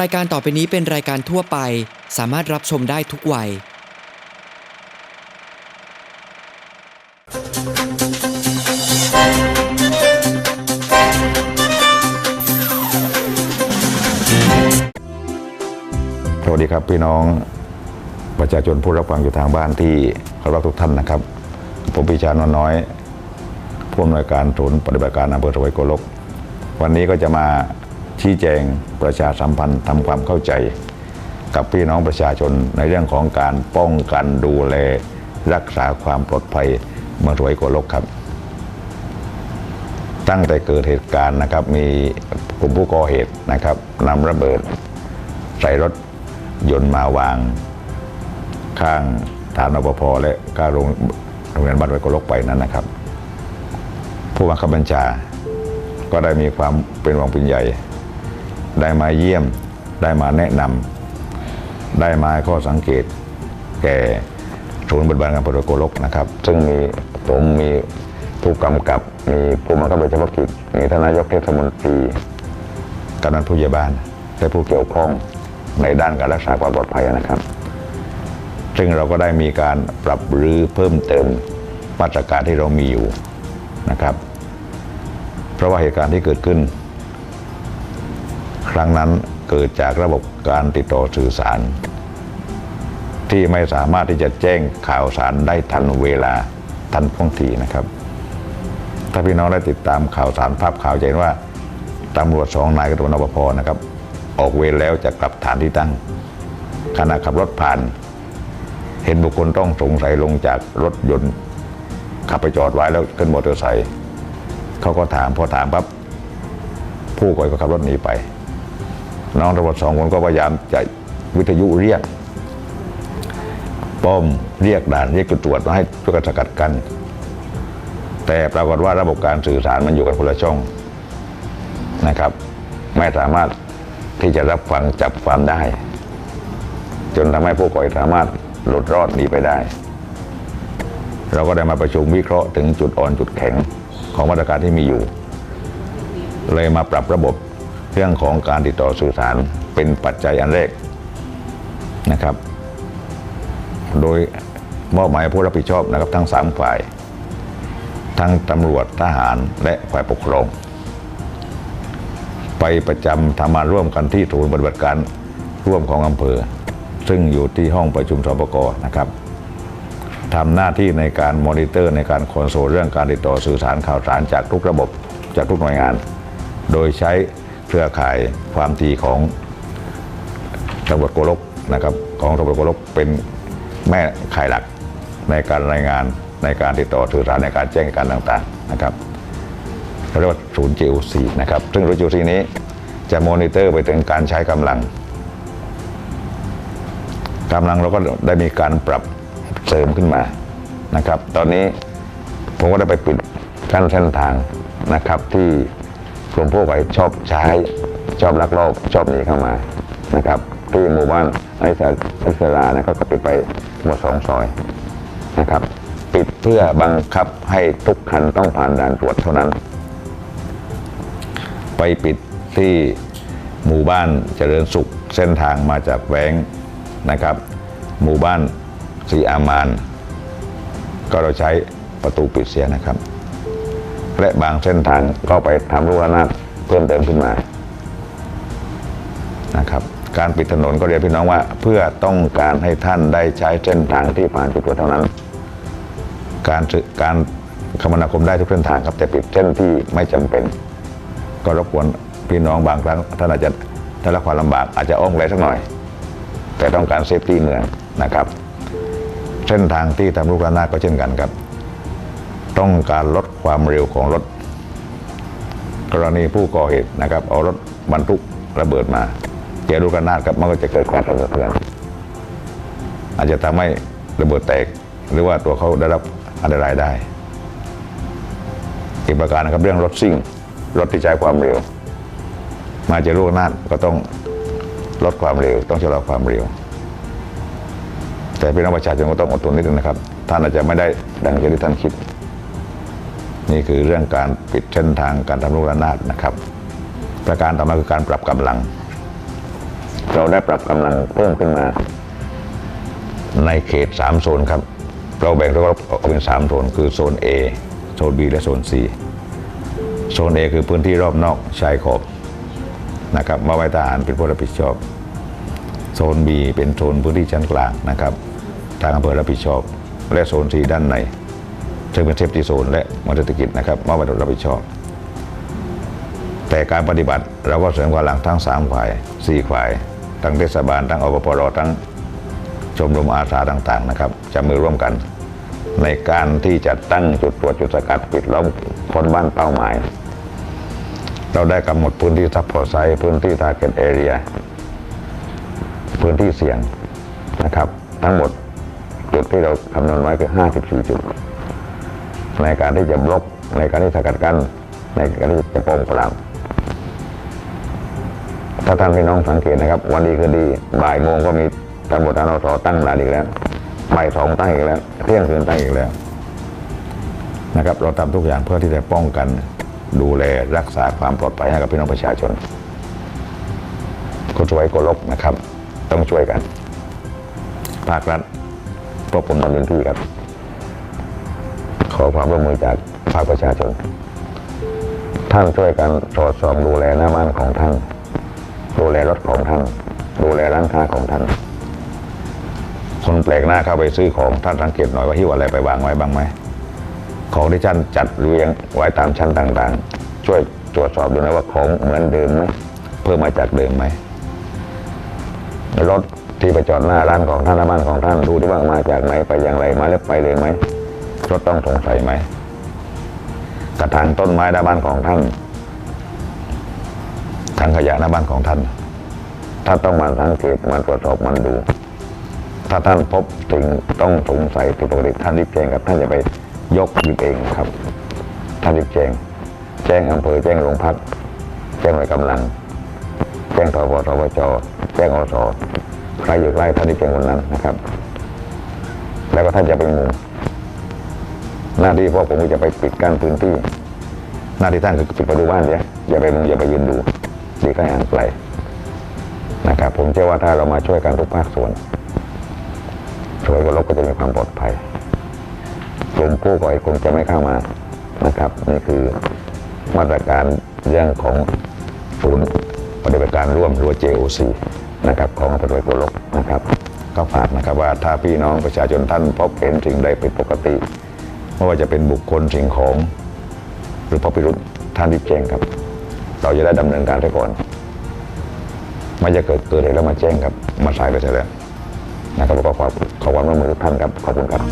รายการต่อไปนี้เป็นรายการทั่วไป สามารถรับชมได้ทุกวัย สวัสดีครับพี่น้องประชาชนผู้รับฟังอยู่ทางบ้านที่เคารพทุกท่านนะครับ ผมปีชานนน้อยผู้อำนวยการศูนย์ปฏิบัติการอำเภอถวยโกลก วันนี้ก็จะมา ชี้แจงประชาสัมพันธ์ทำความเข้าใจ กับพี่น้องประชาชนในเรื่องของการป้องกันดูแล รักษาความปลอดภัยเมืองถวายโกลกครับ ตั้งแต่เกิดเหตุการณ์นะครับมีกลุ่มผู้ก่อเหตุนะครับนำระเบิด ใส่รถยนต์มาวาง ข้างฐานอปภและก็โรงโรงเรียนบ้านไวโกลกไปนั้นนะครับ ผู้บังคับบัญชาก็ได้มีความเป็นหวังเป็นใหญ่ ได้มาเยี่ยม ได้มาแนะนำได้มาข้อสังเกต แก่ศูนย์บริบาลงานปรโกลกนะครับ ซึ่งมีผมมีผู้กำกับ มีผู้บังคับบัญชาเฉพาะกิจ มีทานนายกเทศมนตรีกำนันผู้ใหญ่บ้านและผู้เกี่ยวข้องในด้านการรักษาความปลอดภัยนะครับ ซึ่งเราก็ได้มีการปรับหรือเพิ่มเติมมาตรการที่เรามีอยู่นะครับ เพราะว่าเหตุการณ์ที่เกิดขึ้น ครั้งนั้นเกิดจากระบบการติดต่อสื่อสาร ที่ไม่สามารถที่จะแจ้งข่าวสารได้ทันเวลาทันท่วงทีนะครับ ถ้าพี่น้องได้ติดตามข่าวสารภาพข่าวจะเห็นว่าตำรวจสองนายกับตำรวจนปภนะครับ ออกเวรแล้วจะกลับฐานที่ตั้งขณะขับรถผ่าน เห็นบุคคลต้องสงสัยลงจากรถยนต์ขับไปจอดไว้แล้วขึ้นมอเตอร์ไซค์เขาก็ถามพอถามปั๊บผู้ก่อเหตุก็ขับรถหนีไป น้องตำรวจสองคนก็พยายามจะวิทยุเรียก ป้อมเรียกด่านเรียกจุดตรวจมาให้ช่วยกันสกัดกัน แต่ปรากฏว่าระบบการสื่อสารมันอยู่กันคนละช่องนะครับ ไม่สามารถที่จะรับฟังจับความได้ จนทำให้ผู้ก่อเหตุสามารถหลุดรอดหนีไปได้ เราก็ได้มาประชุมวิเคราะห์ถึงจุดอ่อนจุดแข็งของมาตรการที่มีอยู่ เลยมาปรับระบบ เรื่องของการติดต่อสื่อสารเป็นปัจจัยอันแรกนะครับ โดยมอบหมายผู้รับผิดชอบนะครับ ทั้งสามฝ่าย ทั้งตำรวจทหารและฝ่ายปกครอง ไปประจำทำงานร่วมกันที่ศูนย์ปฏิบัติการร่วมของอำเภอ ซึ่งอยู่ที่ห้องประชุมสปกนะครับทำหน้าที่ในการมอนิเตอร์ในการคอนโซลเรื่องการติดต่อสื่อสารข่าวสารจากทุกระบบจากทุกหน่วยงาน โดยใช้ เครือข่ายความถี่ของตำรวจโกลกนะครับของตำรวจโกลกเป็นแม่ข่ายหลักในการรายงานในการติดต่อสื่อสารในการแจ้งการต่างๆนะครับเรียกว่าศูนย์ GOC นะครับซึ่งศูนย์ GOC นี้จะมอนิเตอร์ไปถึงการใช้กำลังกำลังเราก็ได้มีการปรับเสริมขึ้นมานะครับ ตอนนี้ผมก็ได้ไปปิดกั้นเส้นทางนะครับที่ กลุ่มพวกไอ้ชอบใช้ชอบลักลอบชอบหนีเข้ามานะครับที่หมู่บ้านไอซ์ไอซ์ลานะก็ปิดไปหมดสองซอยนะครับปิดเพื่อบังคับให้ทุกคันต้องผ่านด่านตรวจเท่านั้น ไปปิดที่หมู่บ้านเจริญสุขเส้นทางมาจากแหวงนะครับ หมู่บ้านสีอามาน ก็เราใช้ประตูปิดเสียนะครับ และบางเส้นทางก็ไปทำรูรนาถเพิ่มเติมขึ้นมานะครับการปิดถนนก็เรียนพี่น้องว่า เพื่อต้องการให้ท่านได้ใช้เส้นทางที่ผ่านจุดตรวจเท่านั้น การการคมนาคมได้ทุกเส้นทางครับแต่ปิดเส้นที่ไม่จำเป็น ก็รบกวนพี่น้องบางครั้งท่านอาจจะได้รับความลำบากอาจจะอ้อมไกลสักหน่อย แต่ต้องการเซฟตี้เมืองนะครับ เส้นทางที่ทำลูกระนาดก็เช่นกันครับ ต้องการลดความเร็วของรถ กรณีผู้ก่อเหตุนะครับ เอารถบรรทุกระเบิดมาเจอลูกระนาดครับมันก็จะเกิดความสะเทือนอาจจะทำให้ระเบิดแตก หรือว่าตัวเขาได้รับอันตรายได้ อีกประการนะครับเรื่องรถซิ่ง รถที่ใช้ความเร็ว มาเจอลูกระนาดก็ต้องลดความเร็ว ต้องชะลอความเร็ว แต่พี่น้องประชาชนก็ต้องอดทนนิดนึงนะครับ ท่านอาจจะไม่ได้ดังที่ท่านคิด นี่คือเรื่องการปิดเส้นทางการทำลูกระนาดนะครับ ประการต่อมาคือการปรับกำลัง เราได้ปรับกำลังเพิ่มขึ้นมา ในเขต 3 โซนครับ เราแบ่งรอบออกเป็น 3 โซน คือโซน A โซน B และโซน C โซน A คือพื้นที่รอบนอกชายขอบนะครับมาไว้ทหารเป็นผู้รับผิดชอบ โซน B เป็นโซนพื้นที่ชั้นกลางนะครับ ทางอำเภอรับผิดชอบ และโซน C ด้านใน ซึ่งเป็นเซฟตี้โซนและมอเตอร์กิจนะครับมาไว้รับผิดชอบ แต่การปฏิบัติเราก็เสริมกำลังทั้ง 3 ฝ่าย 4 ฝ่าย ทั้งเทศบาลทั้งอปปรทั้งชมรมอาสาต่างๆนะครับจะมือร่วมกัน ในการที่จะตั้งจุดตรวจจุดสกัดปิดล้อมคนบ้านเป้าหมาย เราได้กำหนดพื้นที่ซับพอร์ไซต์พื้นที่ทาร์เก็ตเอเรียพื้นที่เสี่ยงนะครับ ทั้งหมดจุดที่เราคำนวณไว้คือ 54 จุด ในการที่จะบล็อกในการที่สกัดกั้นในการที่จะป้องปรามถ้าท่านพี่น้องสังเกตนะครับ วันดีคือดี บ่ายโมงก็มีตำรวจอนสตั้งด่านอีกแล้วบ่ายสองตั้งอีกแล้วเที่ยงคืนตั้งอีกแล้วนะครับ เราทำทุกอย่างเพื่อที่จะป้องกันดูแลรักษาความปลอดภัยให้กับพี่น้องประชาชนคนช่วยก็ลบนะครับ ต้องช่วยกันภาครัฐพวกผมทำพื้นที่ครับ ความร่วมมือจากภาคประชาชน ท่านช่วยกันตรวจสอบดูแลหน้าบ้านของท่าน ดูแลรถของท่าน ดูแลร้านค้าของท่านคนแปลกหน้าเข้าไปซื้อของท่านสังเกตหน่อยว่าหิ้วอะไรไปวางไว้บ้างไหมของที่ท่านจัดเรียงไว้ตามชั้นต่างๆ ช่วยตรวจสอบดูนะว่าของเหมือนเดิมไหมเพิ่มมาจากเดิมไหมรถที่ไปจอดหน้าร้านของท่านหน้าบ้านของท่านดูด้วยว่ามาจากไหนไปอย่างไรมาแล้วไปเลยไหม รถต้องสงสัยไหม กระถางต้นไม้หน้าบ้านของท่านถังขยะหน้าบ้านของท่าน ถ้าต้องมาสังเกตมาตรวจสอบมันดู ถ้าท่านพบถึงต้องสงสัยผิดปกติท่านรีบแจ้งครับ ท่านจะไปยกหยิบเองครับ ท่านรีบแจ้ง แจ้งอำเภอแจ้งโรงพัก แจ้งหน่วยกำลัง แจ้งทบทบจแจ้งอสใครอยู่ใกล้ท่านรีบแจ้งคนนั้นนะครับ แล้วก็ท่านจะไปมุง หน้าที่พวกผมจะไปปิดกั้นพื้นที่ หน้าที่ท่านคือปิดประตูบ้านเนี่ยอย่าไปมุงอย่าไปยืนดูดีก็ห่างไกลนะครับผมเชื่อว่าถ้าเรามาช่วยกันทุกภาคส่วนช่วยกันลบก็จะมีความปลอดภัยกลุ่มผู้ก่อเหตุคงจะไม่เข้ามานะครับนี่คือมาตรการเรื่องของศูนย์ปฏิบัติการร่วมรือว่า JOC นะครับของอำเภอโดยโกลกนะครับ ก็ฝากนะครับว่าถ้าพี่น้องประชาชนท่านพบเห็นสิ่งใดผิดปกติ ไม่ว่าจะเป็นบุคคลสิ่งของหรือพบพิรุษท่านรีบแจ้งครับ เราจะได้ดำเนินการไปก่อนไม่จะเกิดเกิดอะไรแล้วมาแจ้งครับ มาสายไปเสียแล้วนะครับแล้วก็ขอขอความร่วมมือทุกท่านครับขอบคุณครับ